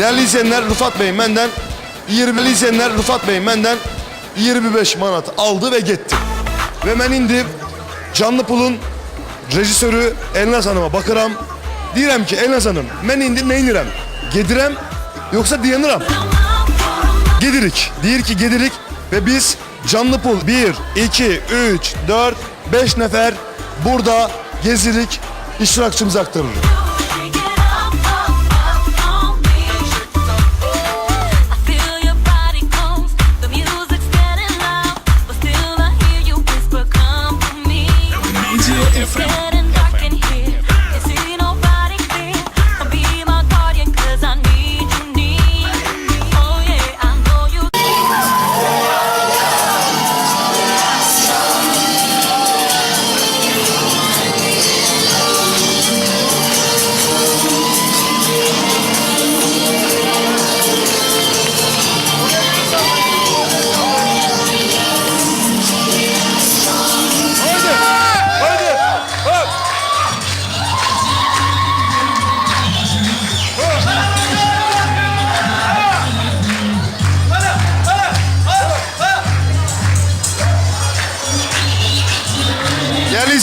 Değerli izleyenler Rıfat Bey benden 20 izleyenler Rıfat Bey benden 25 manat aldı ve gitti. Ve ben indi Canlı Pul'un rejisörü Elnaz Hanım'a bakıram. Direm ki Elnaz Hanım ben indi neyinirem? Gedirem yoksa dayanırım. Gedirik. Deyir ki gedirik ve biz Canlı Pul 1, 2, 3, 4, 5 nefer burada gezirik iştirakçımızı aktarır.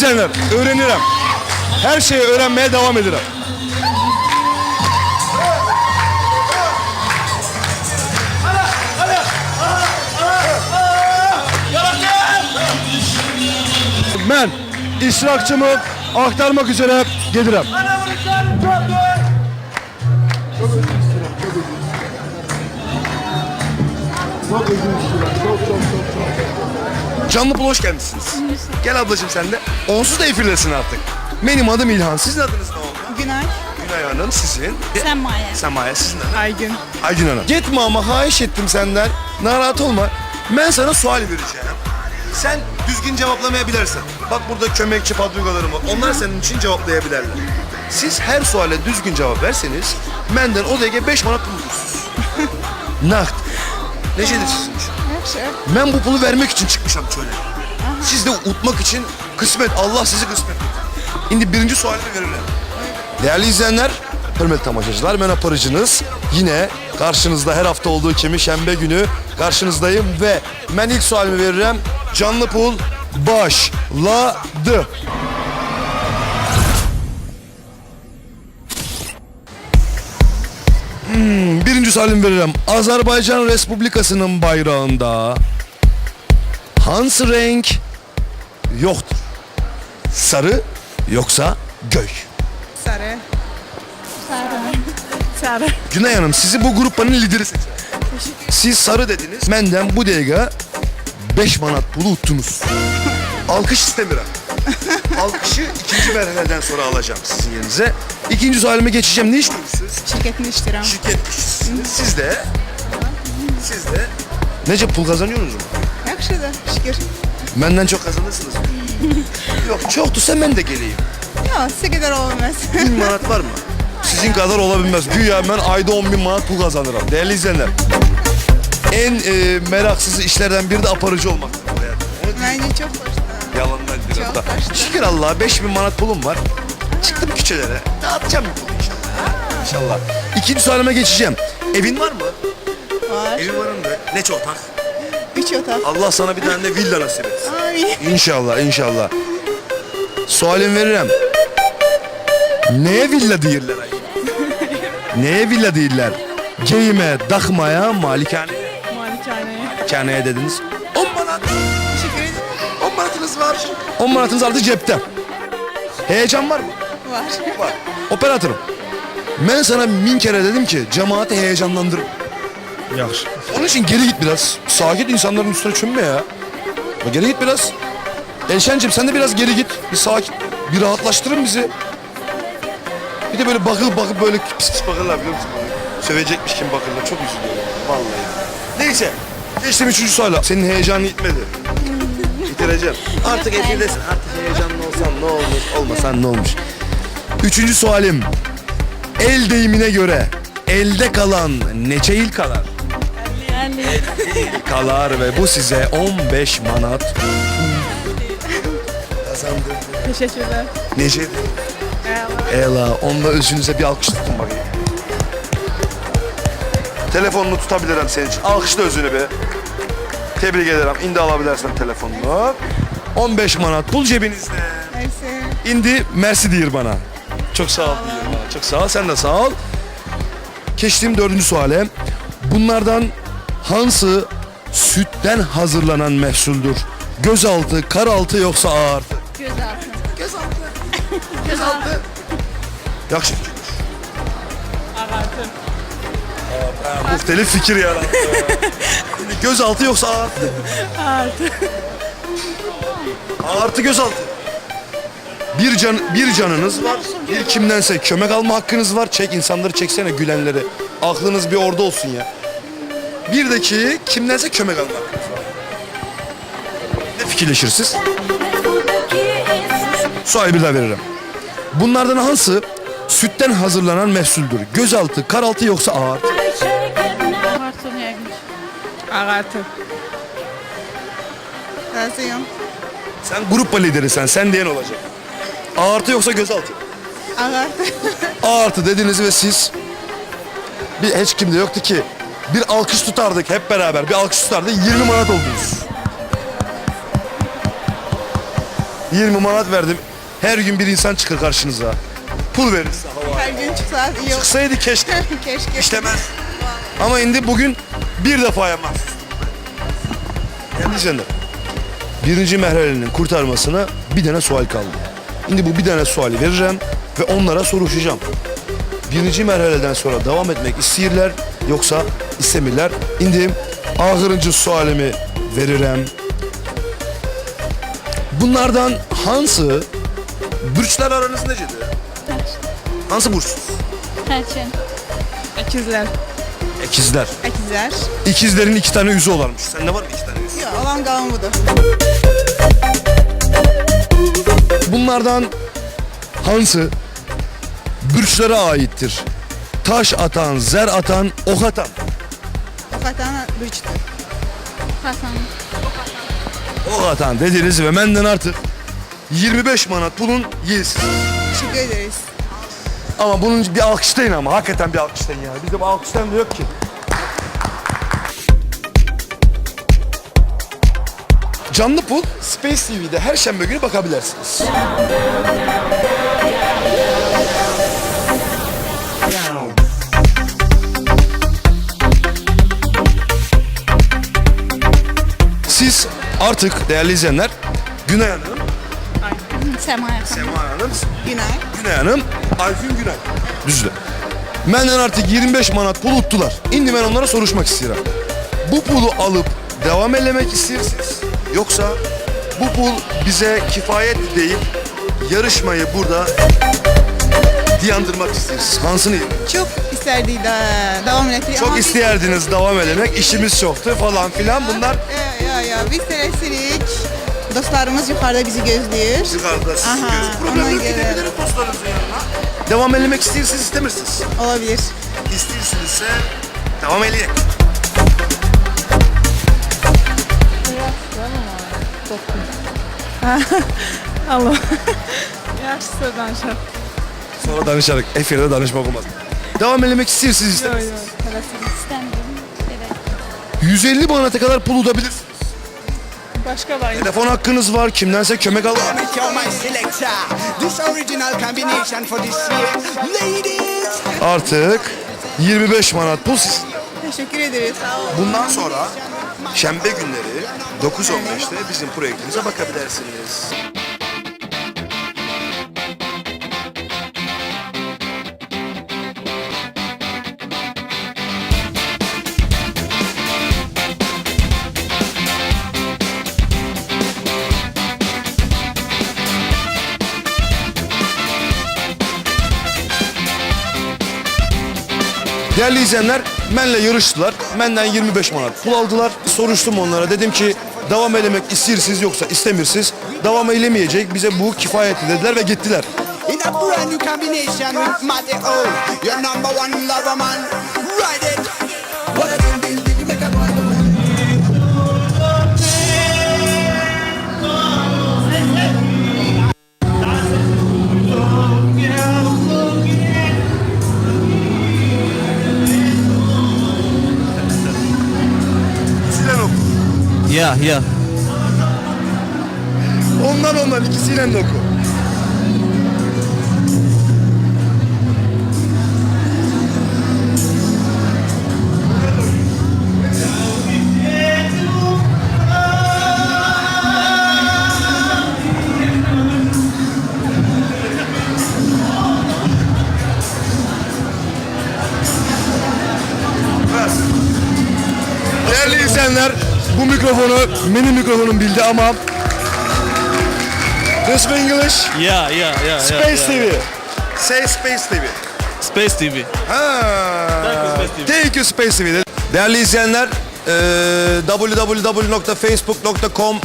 İzleyenler, öğrenirim. Her şeyi öğrenmeye devam ederim. Ben iştirakçımı aktarmak üzere gelirim. Canlı Pul hoş gelmişsiniz. Gel ablacığım sen de. Onsuz da efirlesin artık. Benim adım İlhan. Sizin adınız ne oldu? Günay. Günay Hanım sizin. Sen Maya. Semaya sizin adınız. Aygün. Aygün Hanım. Gitme ama hayiş ettim senden. Narahat olma. Ben sana sual vereceğim. Sen düzgün cevaplamayabilirsin. Bak burada kömekçi padrugalarım var. Onlar senin için cevaplayabilirler. Siz her suale düzgün cevap verseniz benden o DG 5 manat bulursunuz. Nakt. Necedir sizin için? Ben bu pulu vermek için çıkmışım şöyle. Siz de utmak için kısmet. Allah sizi kısmet. Şimdi birinci sualimi verirler. Değerli izleyenler, hürmetli tamaşacılar, ben aparıcınız. Yine karşınızda her hafta olduğu kimi şembe günü karşınızdayım ve ben ilk sualimi veririm. Canlı pul başladı. Birinci sualimi veririm. Azerbaycan Respublikası'nın bayrağında hansı renk yoktur? Sarı yoksa göy? Sarı. Sarı. Günay Hanım sizi bu grupların lideri. Siz sarı dediniz. Benden bu dakika 5 manat pulu uttunuz. Alkış istemiyorum. Alkışı ikinci merhaleden sonra alacağım sizin yerinize. İkinci sualime geçeceğim. Ne iş görürsünüz? Şirketini iştiram. Şirket. Siz de. Siz de. Nece pul kazanıyorsunuz mu? Yakışıdır. Şükür. Benden çok kazanırsınız. Yok çoktu sen ben de geleyim. Yok size kadar olmaz. Bin manat var mı? Sizin kadar olabilmez. Güya ben ayda 10 bin manat pul kazanırım. Değerli izleyenler. En e, meraksız işlerden biri de aparıcı diyeyim. Bence çok hoş. Yalandan biraz Çok da. hoş. Şükür Allah'a 5 bin manat pulum var. Küçelere. Dağıtacağım bir pulu inşallah. İnşallah. İkinci sualime geçeceğim. Evin var mı? Var. Evin var mı? be? Ne çok tak. Üç otak. Allah sana bir tane de villa nasip etsin. Amin. İnşallah, inşallah. Sualim veririm. Neye villa değiller ay? Neye villa değiller? Geyime, dakmaya, malikane. Malikaneye. Malikaneye dediniz. 10 manat. Teşekkür ederim. 10 manatınız var. 10 manatınız artık cepte. Heyecan var mı? Var. Var. Operatörüm. Ben sana bin kere dedim ki cemaati heyecanlandırın. Yaxşı. Onun için geri git biraz. Sakin insanların üstüne çömme ya. Ya Geri git biraz. Elşen'cim sen de biraz geri git. Bir sakin. Bir rahatlaştırın bizi. Bir de böyle bakıl bakıp böyle pis pis bakırlar biliyor musun? Böyle Sövecekmiş kim bakırlar. Çok üzülüyorum. Vallahi. Neyse. Geçtim üçüncü suala. Senin heyecanın gitmedi. Bitireceğim. Artık efindesin. Artık heyecanlı olsan ne olmuş, olmasan ne olmuş. Üçüncü sualim. El deyimine göre elde kalan neçe il kalar? kalar ve bu size 15 manat kazandı. Teşekkürler. Necedi? Ela, onunla özünüze bir alkış tutun bakayım. Telefonunu tutabilirim senin için. Alkışla özünü be. Tebrik ederim. İndi alabilirsin telefonunu. 15 manat pul cebinizde. Neyse. İndi mersi deyir bana. Çok sağ ol bana. Çok sağ ol. Sen de sağ ol. Geçtiğim dördüncü suale. Bunlardan hansı sütten hazırlanan mehsuldür? Gözaltı, karaltı yoksa ağartı? Gözaltı. Gözaltı. Gözaltı. Yakşı fikir. Ağartı. Muhtelif fikir yarattı. Gözaltı yoksa ağartı. Ağartı. Ağartı gözaltı. Bir can bir canınız var. Bir kimdense kömek alma hakkınız var. Çek insanları çeksene gülenleri. Aklınız bir orada olsun ya. Bir de ki kimdense kömek alma hakkınız var. Ne fikirleşirsiniz? Suayı bir daha veririm. Bunlardan hangisi sütten hazırlanan mehsuldür? Gözaltı, karaltı yoksa ağartı? Ağartı. Sen grup lideri sen, sen diyen olacak. Ağartı yoksa gözaltı? Ağartı. Ağartı dediniz ve siz bir hiç kimde yoktu ki bir alkış tutardık hep beraber bir alkış tutardık 20 manat oldunuz. 20 manat verdim. Her gün bir insan çıkar karşınıza. Pul verir size hava. Her gün çıksa iyi olur. Çıksaydı keşke. Keşke. İşlemez. Ama indi bugün bir defa yapmaz. Değerli izleyenler, Birinci merhalenin kurtarmasına bir tane sual kaldı. Şimdi bu bir tane suali vereceğim ve onlara soruşacağım. Birinci merhaleden sonra devam etmek istiyorlar yoksa istemirler. Şimdi ahırıncı sualimi veririm. Bunlardan hansı burçlar aranız necedir? Hansı burçsuz? Hərçin. İkizler. İkizler. İkizler. İkizlerin iki tane yüzü olarmış. Sende var mı iki tane yüzü? Ya olan budur. Bunlardan hansı bürçlere aittir? Taş atan, zer atan, ok atan. O katana bürçtür. Hasan. Ok atan dediniz ve benden artık 25 manat pulun yiyiz. Teşekkür ederiz. Ama bunun bir alkışlayın ama hakikaten bir alkışlayın ya. Bizde bu alkışlayan da yok ki. Canlı pul Space TV'de her şembe günü bakabilirsiniz. Siz artık değerli izleyenler Günay Hanım. Sema Hanım, Günay. Günay Hanım, Ayfin Günay. Düzdür. Benden artık 25 manat pul uttular. Şimdi ben onlara soruşmak istiyorum. Bu pulu alıp devam elemek istiyorsunuz. Yoksa bu pul bize kifayet değil, yarışmayı burada diyandırmak istiyorsunuz. Hansını Çok isterdi de devam ettirir. Çok ama isterdiniz devam elemek, işimiz çoktu falan filan bunlar. Ya ya ya biz tələsirik. Dostlarımız yuxarıda bizi gözləyir. Yukarıda siz Aha, yok göre. gidebilirim dostlarınızın yanına. Devam elemek istiyorsunuz, istemirsiniz. Olabilir. İstiyorsunuzsa devam eleyin. Allah. Yaxşısı danışaq. Sonra danışarak. Efirde danışmak olmaz. Devam elemek istiyorsunuz istemirsiniz. İstəmirəm. Gedək. 150 manata kadar pul udabilirsiniz. Başqa var. Telefon hakkınız var. Kimdense kömek. Ladies! Artık 25 manat pul sizin. Teşekkür ederiz. Sağ olun. Bundan sonra şembe günleri 9.15'te bizim projektimize bakabilirsiniz. Değerli izleyenler, benle yarıştılar. Benden 25 manat pul aldılar. Soruştum onlara. Dedim ki devam elemek istiyorsunuz yoksa istemirsiniz. Devam eylemeyecek. Bize bu kifayetli dediler ve gittiler. In a brand new combination with Matty. Your number one lover man. Ride it! Yeah, yeah. Ondan ondan ikisiyle de oku. Bu mikrofonu benim mikrofonum bildi ama This is English, Yeah, yeah, yeah. Space TV. Say Space TV. Space TV. Ha. Space TV. Thank you Space TV. Değerli izleyenler, eee, www.facebook.com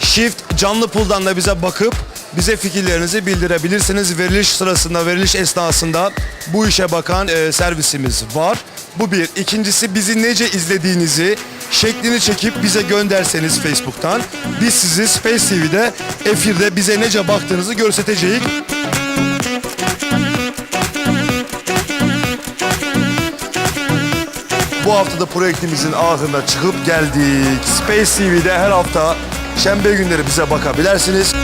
Shift canlı puldan da bize bakıp bize fikirlerinizi bildirebilirsiniz. Veriliş sırasında, veriliş esnasında bu işe bakan eee, servisimiz var. Bu bir. İkincisi bizi nece izlediğinizi şeklini çekip bize gönderseniz Facebook'tan biz sizi Space TV'de efirde bize nece baktığınızı görseteceğiz. Bu hafta da projektimizin ağzına çıkıp geldik. Space TV'de her hafta şembe günleri bize bakabilirsiniz.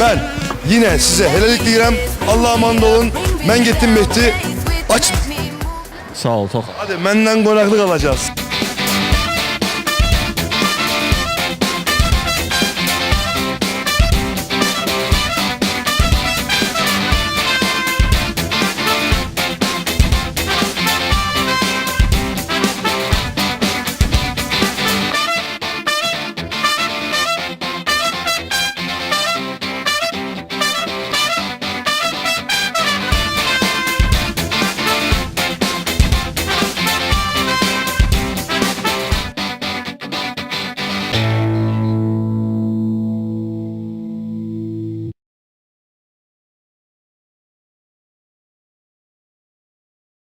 Ben yine size helallik dileyirəm. Allah'a emanet olun. Ben gittim Mehdi. Aç. Sağ ol, çok. Hadi benden konaklık alacağız.